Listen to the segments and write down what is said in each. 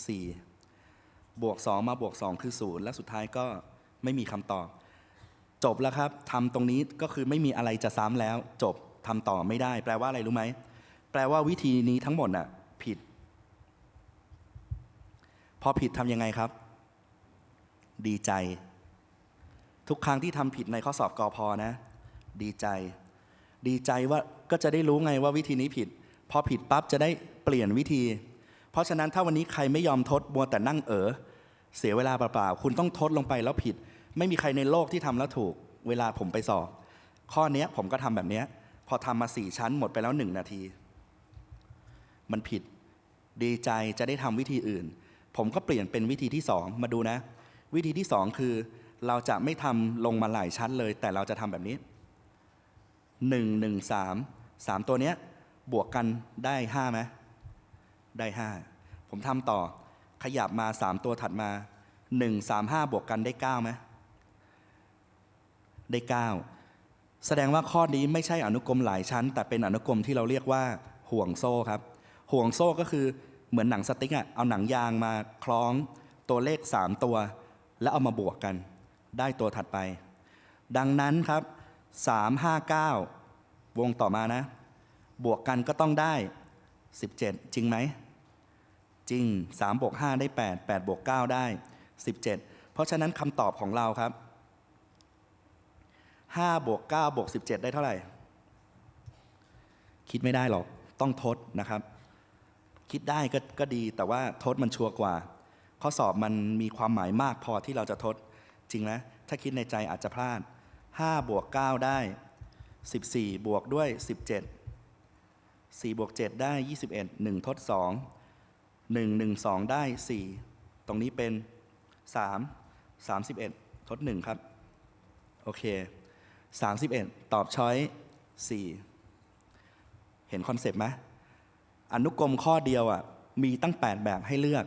4 บวก 2 มาบวก 2 คือ 0 และสุดท้ายก็ไม่มีคำตอบ จบแล้วครับทำตรงนี้ก็คือไม่มีอะไรจะซ้ำแล้ว จบทำต่อไม่ได้ แปลว่าอะไรรู้ไหม แปลว่าวิธีนี้ทั้งหมดน่ะผิด พอผิดทำยังไงครับ ดีใจ ทุกครั้งที่ทำผิดในข้อสอบกอพอนะ ดีใจ ดีใจว่าก็จะได้รู้ไงว่าวิธีนี้ผิด พอผิดปั๊บจะได้เปลี่ยนวิธี เพราะฉะนั้นถ้าวันนี้ใครไม่ยอมทดมัวแต่นั่งเออเสียเวลาเปล่าๆคุณต้องทดลงไปแล้วผิด ไม่มีใครในโลกที่ทำแล้วถูก เวลาผมไปสอบ ข้อเนี้ยผมก็ทำแบบเนี้ยพอทำมาสี่ชั้นหมดไปแล้วหนึ่งนาที มันผิดดีใจจะได้ทำวิธีอื่น ผมก็เปลี่ยนเป็นวิธีที่สองมาดูนะ วิธีที่สองคือเราจะไม่ทำลงมาหลายชั้นเลย แต่เราจะทำแบบนี้หนึ่งหนึ่งสามสามตัวเนี้ยบวกกันได้ห้าไหมได้ห้า ผมทำต่อ ขยับมาสามตัวถัดมาหนึ่งสามห้าบวกกันได้เก้าไหมได้เก้าแสดงว่าข้อนี้ไม่ใช่อนุกรมหลายชั้น แต่เป็นอนุกรมที่เราเรียกว่าห่วงโซ่ครับ ห่วงโซ่ก็คือเหมือนหนังสติ๊กอะเอาหนังยางมาคล้องตัวเลข 3 ตัว แล้วเอามาบวกกัน ได้ตัวถัดไป ดังนั้นครับ 3 5 9 วงต่อมานะ บวกกันก็ต้องได้ 17 จริงไหม จริง3บวก5ได้ 8 8บวก9ได้ 17 เพราะฉะนั้นคำตอบของเราครับ5บวก9บวก17 ได้เท่าไหร่ คิดไม่ได้หรอก ต้องทดนะครับ คิดได้ก็ก็ดี แต่ว่าทดมันชัวร์กว่า ข้อสอบมันมีความหมายมากพอที่เราจะทด จริงไหมถ้าคิดในใจอาจจะพลาด5บวก9ได้ 14 บวกด้วย 17 4บวก7ได้ 21 1 ทด 2 1 1 2 ได้ 4 ตรงนี้เป็น 3 31 ทด 1 ครับ โอเค 31 ตอบช้อย 4 เห็นคอนเซปต์ไหมอนุกรมข้อเดียวอะมีตั้ง 8 แบบให้เลือก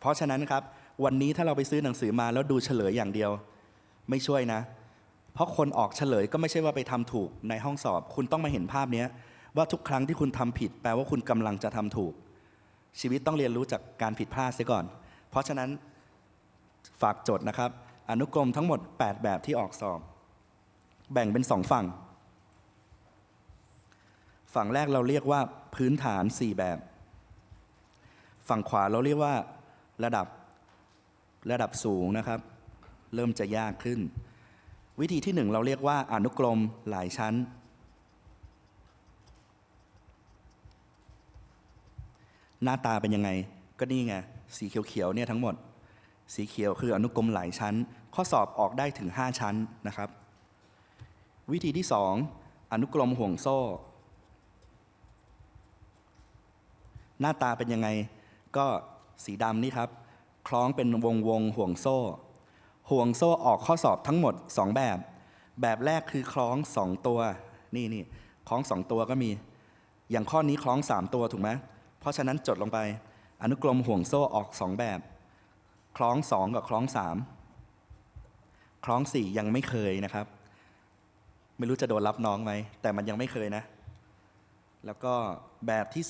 เพราะฉะนั้นครับ วันนี้ถ้าเราไปซื้อหนังสือมาแล้วดูเฉลยอย่างเดียว ไม่ช่วยนะ เพราะคนออกเฉลยก็ไม่ใช่ว่าไปทำถูกในห้องสอบ คุณต้องมาเห็นภาพนี้ว่าทุกครั้งที่คุณทำผิด แปลว่าคุณกำลังจะทำถูก ชีวิตต้องเรียนรู้จากการผิดพลาดเสียก่อน เพราะฉะนั้นฝากจดนะครับ อนุกรมทั้งหมด 8 แบบที่ออกสอบ แบ่งเป็นสองฝั่ง ฝั่งแรกเราเรียกว่าพื้นฐาน 4 แบบ ฝั่งขวาเราเรียกว่าระดับระดับสูงนะครับ เริ่มจะยากขึ้น วิธีที่หนึ่งเราเรียกว่าอนุกรมหลายชั้น หน้าตาเป็นยังไง ก็นี่ไง สีเขียวๆเนี่ยทั้งหมด สีเขียวคืออนุกรมหลายชั้น ข้อสอบออกได้ถึง 5 ชั้นนะครับ วิธีที่ 2 อนุกรมห่วงโซ่ หน้าตาเป็นยังไง ก็สีดำนี่ครับ คล้องเป็นวงวงห่วงโซ่ ห่วงโซ่ออกข้อสอบทั้งหมด 2 แบบ แบบแรกคือคล้อง 2 ตัว นี่นี่คล้อง 2 ตัวก็มี อย่างข้อนี้คล้อง 3 ตัวถูกไหม เพราะฉะนั้นจดลงไป อนุกรมห่วงโซ่ออก2แบบ คล้อง2กับคล้อง3คล้อง4ยังไม่เคยนะครับ ไม่รู้จะโดนรับน้องไหม แต่มันยังไม่เคยนะ แล้วก็แบบที่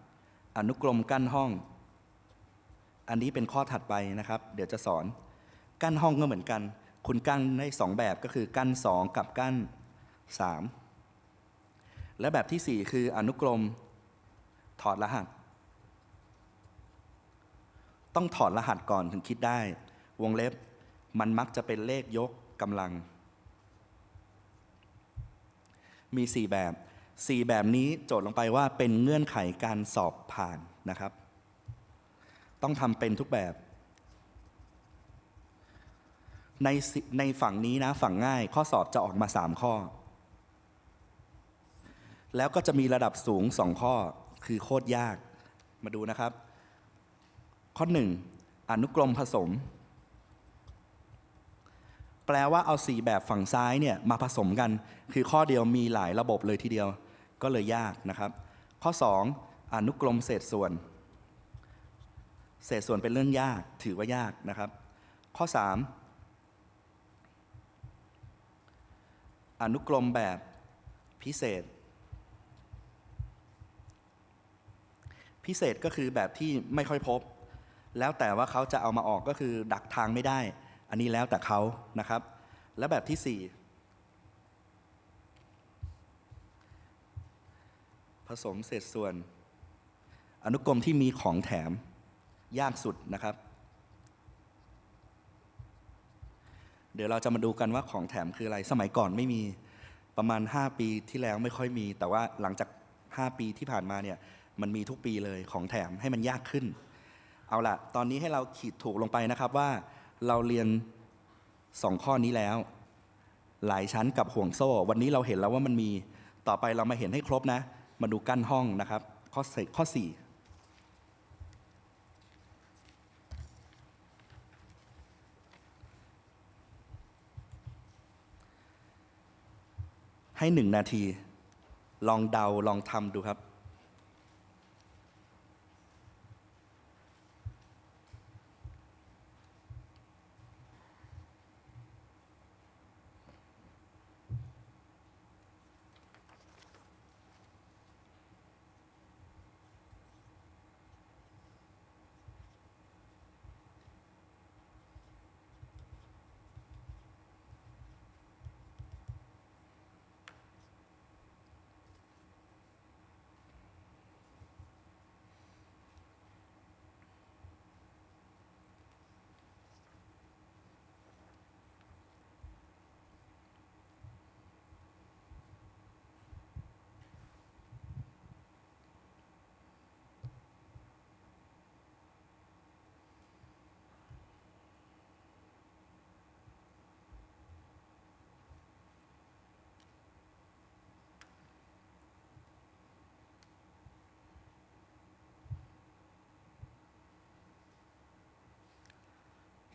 3อนุกรมกั้นห้อง อันนี้เป็นข้อถัดไปนะครับ เดี๋ยวจะสอน กั้นห้องก็เหมือนกัน คุณกั้นได้สองแบบก็คือกั้น2กับกั้น3และแบบที่สี่คืออนุกรม ถอดรหัส ต้องถอดรหัสก่อนถึงคิดได้ วงเล็บมันมักจะเป็นเลขยกกำลัง มี 4 แบบ 4 แบบนี้โจทย์ลงไปว่าเป็นเงื่อนไขการสอบผ่านนะครับ ต้องทำเป็นทุกแบบ ในในฝั่งนี้นะฝั่งง่ายข้อสอบจะออกมา 3 ข้อแล้วก็จะมีระดับสูง2ข้อ คือโคตรยาก มาดูนะครับ ข้อ1อนุกรมผสม แปลว่าเอา4แบบฝั่งซ้ายเนี่ยมาผสมกัน คือข้อเดียวมีหลายระบบเลยทีเดียว ก็เลยยากนะครับ ข้อ 2 อนุกรมเศษส่วน เศษส่วนเป็นเรื่องยากถือว่ายากนะครับ ข้อ 3 อนุกรมแบบพิเศษ พิเศษก็คือแบบที่ไม่ค่อยพบ แล้วแต่ว่าเขาจะเอามาออกก็คือดักทางไม่ได้ อันนี้แล้วแต่เขานะครับ และแบบที่สี่ผสมเศษส่วน อนุกรมที่มีของแถมยากสุดนะครับ เดี๋ยวเราจะมาดูกันว่าของแถมคืออะไร สมัยก่อนไม่มีประมาณ 5 ปีที่แล้วไม่ค่อยมี แต่ว่าหลังจาก 5 ปีที่ผ่านมาเนี่ย มันมีทุกปีเลยของแถมให้มันยากขึ้น เอาละตอนนี้ให้เราขีดถูกลงไปนะครับว่าเราเรียน 2 ข้อนี้แล้ว หลายชั้นกับห่วงโซ่ วันนี้เราเห็นแล้วว่ามันมีต่อไปเรามาเห็นให้ครบนะ มาดูกั้นห้องนะครับ ข้อสข้อสี่ให้หนึ่งนาที ลองเดาลองทำดูครับ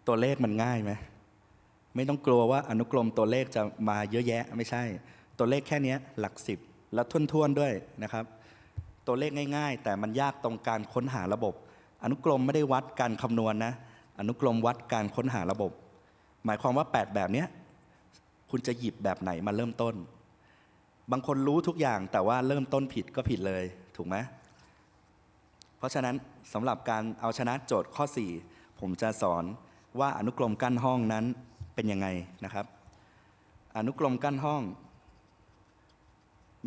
ตัวเลขมันง่ายไหมไม่ต้องกลัวว่าอนุกรมตัวเลขจะมาเยอะแยะไม่ใช่ ตัวเลขแค่นี้หลักสิบแล้วท่วนๆด้วยนะครับ ตัวเลขง่าย ๆ แต่มันยากตรงการค้นหาระบบ อนุกรมไม่ได้วัดการคำนวณนะอนุกรมวัดการค้นหาระบบ หมายความว่า 8 แบบนี้คุณจะหยิบแบบไหนมาเริ่มต้น บางคนรู้ทุกอย่างแต่ว่าเริ่มต้นผิดก็ผิดเลยถูกไหมเพราะฉะนั้นสำหรับการเอาชนะโจทย์ข้อ 4 ผมจะสอน ว่าอนุกรมกั้นห้องนั้นเป็นยังไงนะครับ อนุกรมกั้นห้อง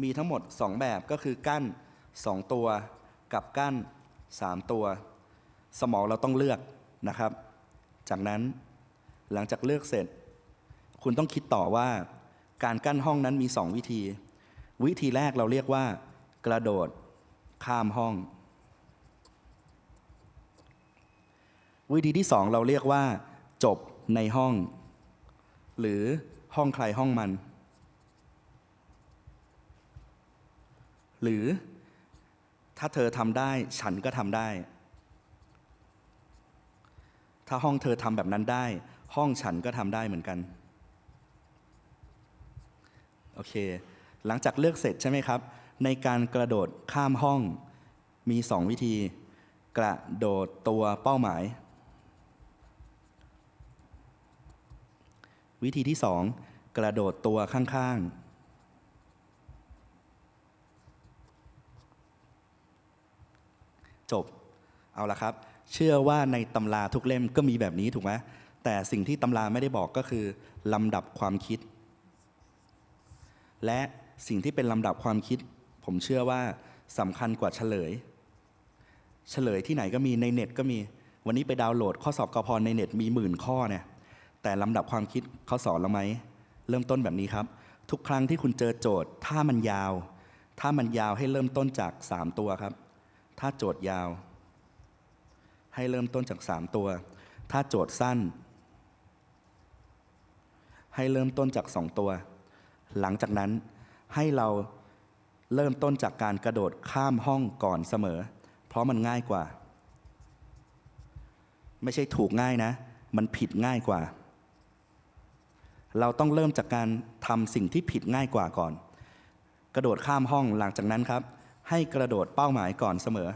มีทั้งหมด 2 แบบก็คือกั้น 2 ตัวกับกั้น 3 ตัว สมองเราต้องเลือกนะครับ จากนั้นหลังจากเลือกเสร็จ คุณต้องคิดต่อว่า การกั้นห้องนั้นมี 2 วิธี วิธีแรกเราเรียกว่า กระโดดข้ามห้อง วิธีที่สองเราเรียกว่า จบในห้อง หรือห้องใครห้องมัน หรือถ้าเธอทำได้ฉันก็ทำได้ ถ้าห้องเธอทำแบบนั้นได้ ห้องฉันก็ทำได้เหมือนกัน โอเค หลังจากเลือกเสร็จใช่ไหมครับ ในการกระโดดข้ามห้องมีสองวิธี กระโดดตัวเป้าหมาย วิธีที่สองกระโดดตัวข้างๆ จบ เอาละครับ เชื่อว่าในตำราทุกเล่มก็มีแบบนี้ถูกไหมแต่สิ่งที่ตำราไม่ได้บอกก็คือลำดับความคิด และสิ่งที่เป็นลำดับความคิด ผมเชื่อว่าสำคัญกว่าเฉลย เฉลยที่ไหนก็มีในเน็ตก็มี วันนี้ไปดาวน์โหลดข้อสอบกพในเน็ตมีหมื่นข้อเนี่ย แต่ลำดับความคิดเขาสอนเราไหม เริ่มต้นแบบนี้ครับ ทุกครั้งที่คุณเจอโจทย์ ถ้ามันยาว ถ้ามันยาวให้เริ่มต้นจาก 3 ตัวครับ ถ้าโจทย์ยาว ให้เริ่มต้นจาก 3 ตัว ถ้าโจทย์สั้น ให้เริ่มต้นจาก 2 ตัว หลังจากนั้นให้เราเริ่มต้นจากการกระโดดข้ามห้องก่อนเสมอ เพราะมันง่ายกว่า ไม่ใช่ถูกง่ายนะ มันผิดง่ายกว่า เราต้องเริ่มจากการทำสิ่งที่ผิดง่ายกว่าก่อน กระโดดข้ามห้องหลังจากนั้นครับ ให้กระโดดเป้าหมายก่อนเสมอ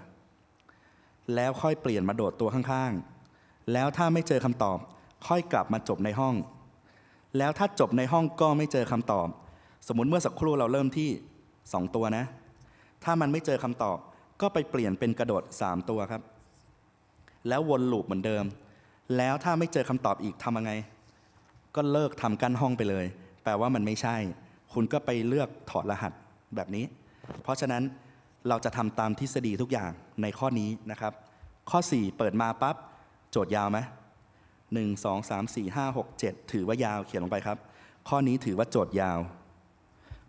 แล้วค่อยเปลี่ยนมาโดดตัวข้างๆ แล้วถ้าไม่เจอคำตอบ ค่อยกลับมาจบในห้อง แล้วถ้าจบในห้องก็ไม่เจอคำตอบ สมมุติเมื่อสักครู่เราเริ่มที่ 2 ตัวนะ ถ้ามันไม่เจอคำตอบ ก็ไปเปลี่ยนเป็นกระโดด 3 ตัวครับ แล้ววนลูปเหมือนเดิม แล้วถ้าไม่เจอคำตอบอีกทำยังไง ก็เลิกทำกั้นห้องไปเลย แปลว่ามันไม่ใช่ คุณก็ไปเลือกถอดรหัสแบบนี้ เพราะฉะนั้นเราจะทำตามทฤษฎีทุกอย่างในข้อนี้นะครับ ข้อ 4 เปิดมาปั๊บโจทย์ยาวไหมหนึ่งสองสามสี่ห้าหกเจ็ดถือว่ายาวเขียนลงไปครับ ข้อนี้ถือว่าโจทย์ยาว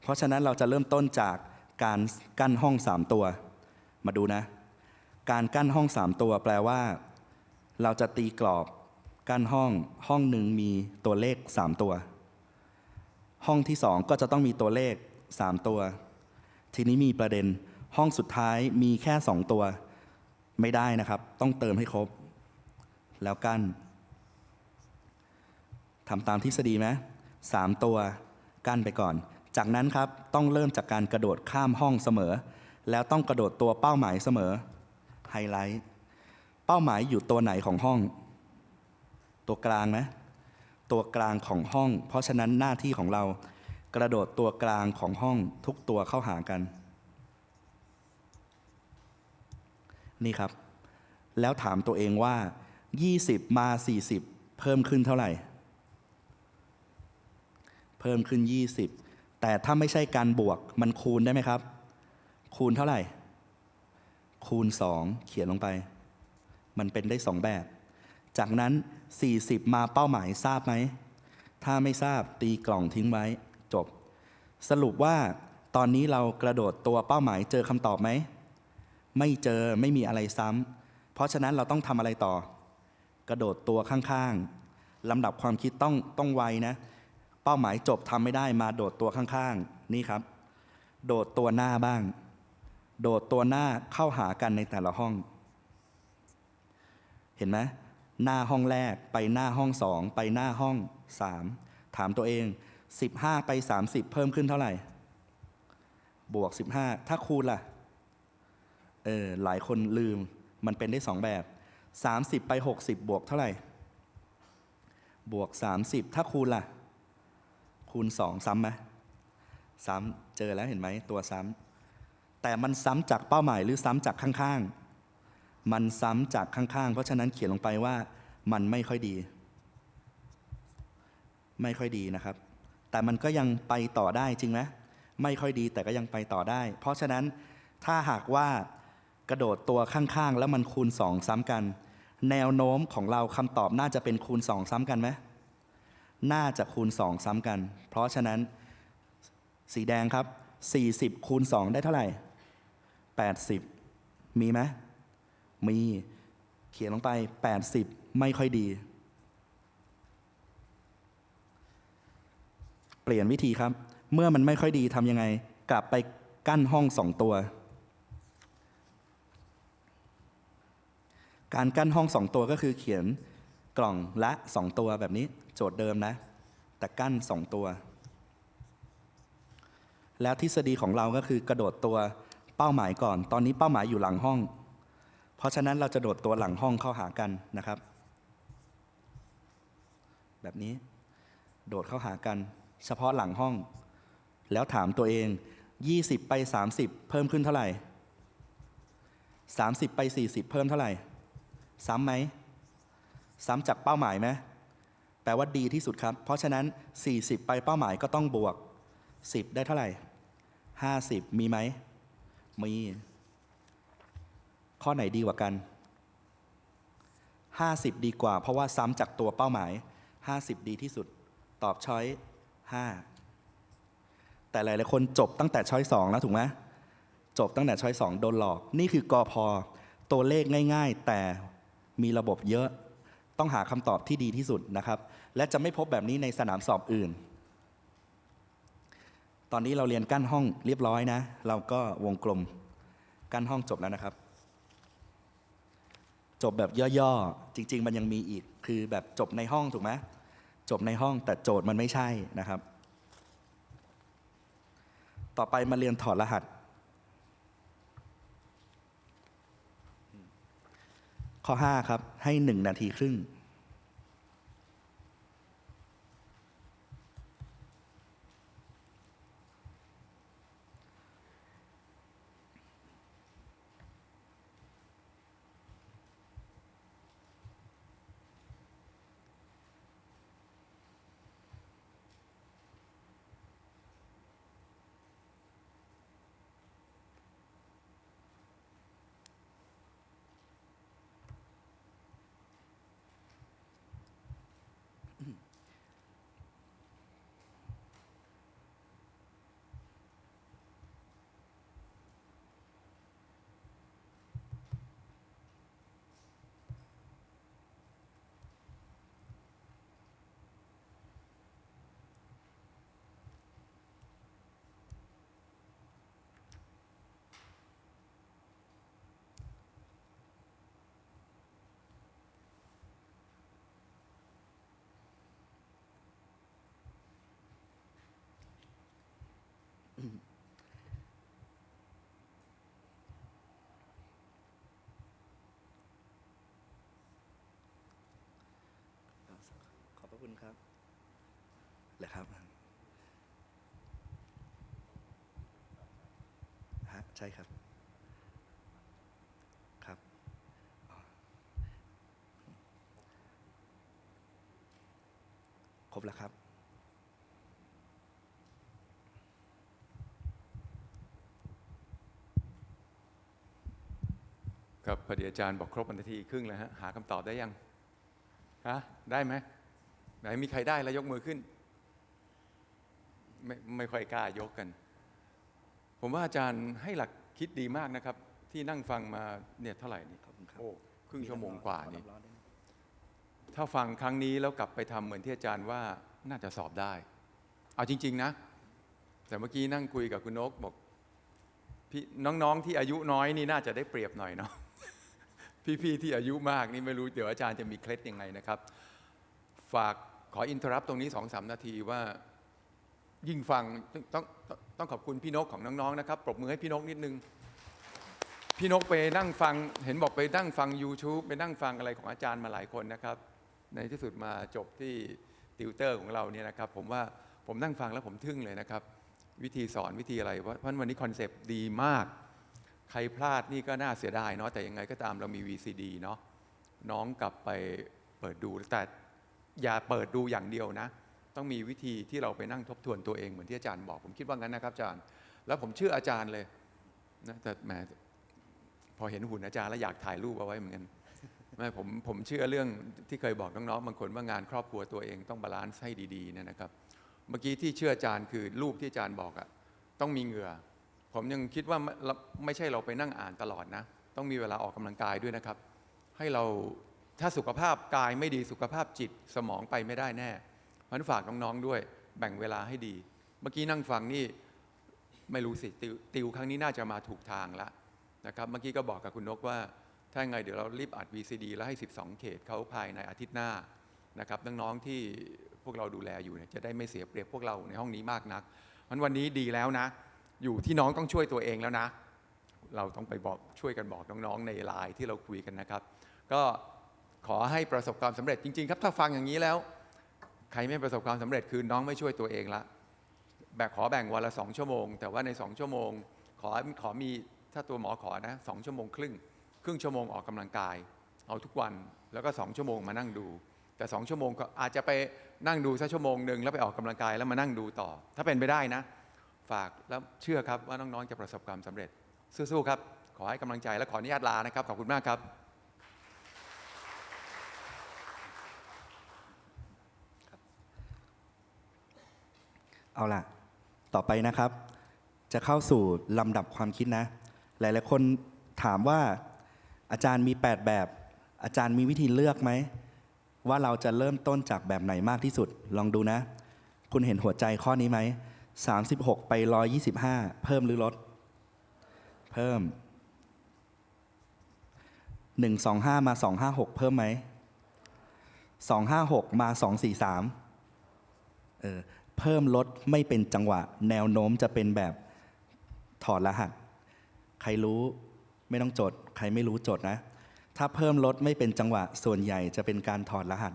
เพราะฉะนั้นเราจะเริ่มต้นจากการกั้นห้อง 3 ตัว มาดูนะ การกั้นห้อง 3 ตัวแปลว่า เราจะตีกรอบ กั้นห้องห้องหนึ่งมีตัวเลข 3 ตัว ห้องที่ 2 ก็จะต้องมีตัวเลข 3 ตัว ทีนี้มีประเด็นห้องสุดท้ายมีแค่ 2 ตัวไม่ได้นะครับ ต้องเติมให้ครบ แล้วกั้นทำตามทฤษฎีไหมสามตัวกั้นไปก่อน จากนั้นครับต้องเริ่มจากการกระโดดข้ามห้องเสมอ แล้วต้องกระโดดตัวเป้าหมายเสมอไฮไลท์เป้าหมายอยู่ตัวไหนของห้อง ตัวกลางไหมตัวกลางของห้อง เพราะฉะนั้นหน้าที่ของเรากระโดดตัวกลางของห้องทุกตัวเข้าหากัน นี่ครับ แล้วถามตัวเองว่า 20 มา 40 เพิ่มขึ้นเท่าไหร่ เพิ่มขึ้น 20 แต่ถ้าไม่ใช่การบวกมันคูณได้ไหมครับ คูณเท่าไหร่ คูณ 2 เขียนลงไป มันเป็นได้ 2 แบบ จากนั้น 40 มาเป้าหมายทราบไหม ถ้าไม่ทราบตีกล่องทิ้งไว้จบ สรุปว่าตอนนี้เรากระโดดตัวเป้าหมายเจอคำตอบไหม ไม่เจอไม่มีอะไรซ้ำ เพราะฉะนั้นเราต้องทำอะไรต่อ กระโดดตัวข้างๆลำดับความคิดต้องต้องไวนะ เป้าหมายจบทำไม่ได้มาโดดตัวข้างๆ นี่ครับ โดดตัวหน้าบ้าง โดดตัวหน้าเข้าหากันในแต่ละห้อง เห็นไหม หน้าห้องแรกไปหน้าห้องสองไปหน้าห้องสามถามตัวเอง 15 ไป 30 เพิ่มขึ้นเท่าไหร่ บวก 15 ถ้าคูณล่ะเออหลายคนลืมมันเป็นได้สองแบบ 30 ไป 60 บวกเท่าไหร่ บวก 30 ถ้าคูณล่ะ คูณ 2 ซ้ำไหมซ้ำเจอแล้วเห็นไหมตัวซ้ำแต่มันซ้ำจากเป้าหมายหรือซ้ำจากข้างๆ มันซ้ำจากข้างๆ เพราะฉะนั้นเขียนลงไปว่ามันไม่ค่อยดี ไม่ค่อยดีนะครับ แต่มันก็ยังไปต่อได้จริงไหมไม่ค่อยดีแต่ก็ยังไปต่อได้ เพราะฉะนั้นถ้าหากว่ากระโดดตัวข้างๆ แล้วมันคูณ 2 ซ้ำกัน แนวโน้มของเราคำตอบน่าจะเป็นคูณ 2 ซ้ำกันไหมน่าจะคูณ 2 ซ้ำกัน เพราะฉะนั้นสีแดงครับ 40 คูณ 2 ได้เท่าไหร่ 80 มีไหม มีเขียนลงไป 80 ไม่ค่อยดี เปลี่ยนวิธีครับ เมื่อมันไม่ค่อยดีทำยังไง กลับไปกั้นห้องสองตัว การกั้นห้องสองตัวก็คือเขียนกล่องละสองตัวแบบนี้ โจทย์เดิมนะ แต่กั้นสองตัว แล้วทฤษฎีของเราก็คือกระโดดตัวเป้าหมายก่อน ตอนนี้เป้าหมายอยู่หลังห้อง เพราะฉะนั้นเราจะโดดตัวหลังห้องเข้าหากันนะครับ แบบนี้ โดดเข้าหากัน เฉพาะหลังห้อง แล้วถามตัวเอง 20 ไป 30 เพิ่มขึ้นเท่าไหร่ 30 ไป 40 เพิ่มเท่าไหร่ ซ้ำไหม ซ้ำจากเป้าหมายไหมแปลว่าดีที่สุดครับ เพราะฉะนั้น 40 ไปเป้าหมายก็ต้องบวก 10 ได้เท่าไหร่ 50 มีไหมมี ข้อไหนดีกว่ากัน 50 ดีกว่า เพราะว่าซ้ำจากตัวเป้าหมาย 50 ดีที่สุด ตอบช้อย 5 แต่หลายๆคนจบตั้งแต่ช้อย2แล้วถูกไหมจบตั้งแต่ช้อย 2 โดนหลอก นี่คือกอพอตัวเลขง่าย ๆ แต่มีระบบเยอะ ต้องหาคำตอบที่ดีที่สุดนะครับ และจะไม่พบแบบนี้ในสนามสอบอื่น ตอนนี้เราเรียนกั้นห้องเรียบร้อยนะ เราก็วงกลมกั้นห้องจบแล้วนะครับ จบแบบย่อๆ จริง ๆ มันยังมีอีก คือแบบจบในห้องถูกไหมจบในห้องแต่โจทย์มันไม่ใช่นะครับ ต่อไปมาเรียนถอดรหัส ข้อ 5 ครับ ให้ 1 นาทีครึ่ง คุณครับเหรอครับฮะใช่ครับ ครับอ๋อครบแล้วครับ ครับพอดีอาจารย์บอกครบนาทีครึ่งแล้วฮะหาคำตอบได้ยังฮะได้ไหม ไหนมีใครได้แล้วยกมือขึ้น ไม่ไม่ค่อยกล้ายกกัน ผมว่าอาจารย์ให้หลักคิดดีมากนะครับ ที่นั่งฟังมาเนี่ยเท่าไหร่นี่ขอบคุณครับโอ้ครึ่งชั่วโมงกว่านี่ขอรับร้อได้ไหมถ้าฟังครั้งนี้แล้วกลับไปทำเหมือนที่อาจารย์ว่าน่าจะสอบได้ เอาจริง ๆ นะ แต่เมื่อกี้นั่งคุยกับคุณนกบอกพี่น้องๆที่อายุน้อยนี่น่าจะได้เปรียบหน่อยเนาะพี่ๆที่อายุมากนี่ไม่รู้เดี๋ยวอาจารย์จะมีเคล็ดยังไงนะครับ ฝาก ขออินทรับตรงนี้สองสามนาทีว่ายิ่งฟังต้องต้องขอบคุณพี่นกของน้องๆนะครับปรบมือให้พี่นกนิดนึง พี่นกไปนั่งฟังเห็นบอกไปนั่งฟัง YouTube ไปนั่งฟังอะไรของอาจารย์มาหลายคนนะครับ ในที่สุดมาจบที่ติวเตอร์ของเราเนี่ยนะครับ ผมว่าผมนั่งฟังแล้วผมทึ่งเลยนะครับ วิธีสอนวิธีอะไรเพราะเพราะวันนี้คอนเซปต์ดีมาก ใครพลาดนี่ก็น่าเสียดายเนาะแต่ยังไงก็ตามเรามี VCD เนาะน้องกลับไปเปิดดูแต่ อย่าเปิดดูอย่างเดียวนะ ต้องมีวิธีที่เราไปนั่งทบทวนตัวเองเหมือนที่อาจารย์บอก ผมคิดว่างั้นนะครับอาจารย์ แล้วผมเชื่ออาจารย์เลยนะแต่แหมพอเห็นหุ่นอาจารย์แล้วอยากถ่ายรูปเอาไว้เหมือนกันไม่ผมผมเชื่อเรื่องที่เคยบอกน้องๆบางคนว่างานครอบครัวตัวเองต้องบาลานซ์ให้ดีๆนะครับ เมื่อกี้ที่เชื่ออาจารย์คือรูปที่อาจารย์บอกอะต้องมีเหงื่อ ผมยังคิดว่าไม่เราไม่ใช่เราไปนั่งอ่านตลอดนะ ต้องมีเวลาออกกำลังกายด้วยนะครับ ให้เรา ถ้าสุขภาพกายไม่ดีสุขภาพจิตสมองไปไม่ได้แน่เพราะฉะนั้นฝากน้องๆด้วย แบ่งเวลาให้ดี เมื่อกี้นั่งฟังนี่ไม่รู้สิติวติวครั้งนี้น่าจะมาถูกทางละนะครับ เมื่อกี้ก็บอกกับคุณนกว่า ถ้าไงเดี๋ยวเรารีบอัด VCD แล้วให้ 12 เขตเขาภายในอาทิตย์หน้านะครับน้องๆที่พวกเราดูแลอยู่เนี่ยจะได้ไม่เสียเปรียบพวกเราในห้องนี้มากนักมันวันนี้ดีแล้วนะ อยู่ที่น้องต้องช่วยตัวเองแล้วนะ เราต้องไปบอกช่วยกันบอกน้องๆในไลน์ที่เราคุยกันนะครับ ก็ ขอให้ประสบความสำเร็จจริง ๆ ครับ ถ้าฟังอย่างนี้แล้ว ใครไม่ประสบความสำเร็จคือน้องไม่ช่วยตัวเองละแบ่งขอแบ่งวันละสองชั่วโมง แต่ว่าในสองชั่วโมง ขอขอมีถ้าตัวหมอขอนะสองชั่วโมงครึ่ง ครึ่งชั่วโมงออกกำลังกาย เอาทุกวันแล้วก็สองชั่วโมงมานั่งดู แต่สองชั่วโมงก็อาจจะไปนั่งดูสักชั่วโมงหนึ่งแล้วไปออกกำลังกายแล้วมานั่งดูต่อ ถ้าเป็นไปได้นะ ฝากแล้วเชื่อครับว่าน้องๆจะประสบความสำเร็จสู้ๆครับขอให้กำลังใจและขออนุญาตลานะครับขอบคุณมากครับ เอาล่ะ ต่อไปนะครับ จะเข้าสู่ลำดับความคิดนะ หลายๆคนถามว่าอาจารย์มี 8 แบบ อาจารย์มีวิธีเลือกไหม ว่าเราจะเริ่มต้นจากแบบไหนมากที่สุด ลองดูนะ คุณเห็นหัวใจข้อนี้ไหม 36 ไป 125 เพิ่มหรือลด เพิ่ม 125 มา 256 เพิ่มไหม 256 มา 243 เออ เพิ่มลดไม่เป็นจังหวะ แนวโน้มจะเป็นแบบถอดรหัส ใครรู้ไม่ต้องจด ใครไม่รู้จดนะ ถ้าเพิ่มลดไม่เป็นจังหวะ ส่วนใหญ่จะเป็นการถอดรหัส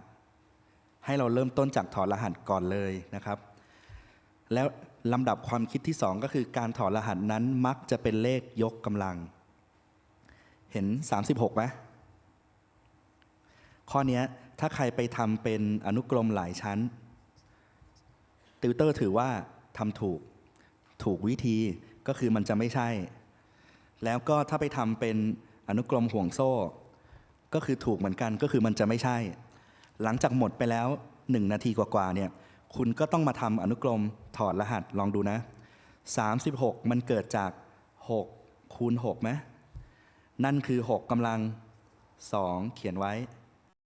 ให้เราเริ่มต้นจากถอดรหัสก่อนเลยนะครับ แล้วลำดับความคิดที่สองก็คือการถอดรหัสนั้นมักจะเป็นเลขยกกำลัง เห็น 36ไหมข้อนี้ถ้าใครไปทำเป็นอนุกรมหลายชั้น ติวเตอร์ถือว่าทำถูกถูกวิธีก็คือมันจะไม่ใช่ แล้วก็ถ้าไปทำเป็นอนุกรมห่วงโซ่ ก็คือถูกเหมือนกันก็คือมันจะไม่ใช่ หลังจากหมดไปแล้วหนึ่งนาทีกว่าๆเนี่ยคุณก็ต้องมาทำอนุกรมถอดรหัสลองดูนะ 36 มันเกิดจาก 6 คูณ6ไหมนั่นคือ 6กำลัง 2 เขียนไว้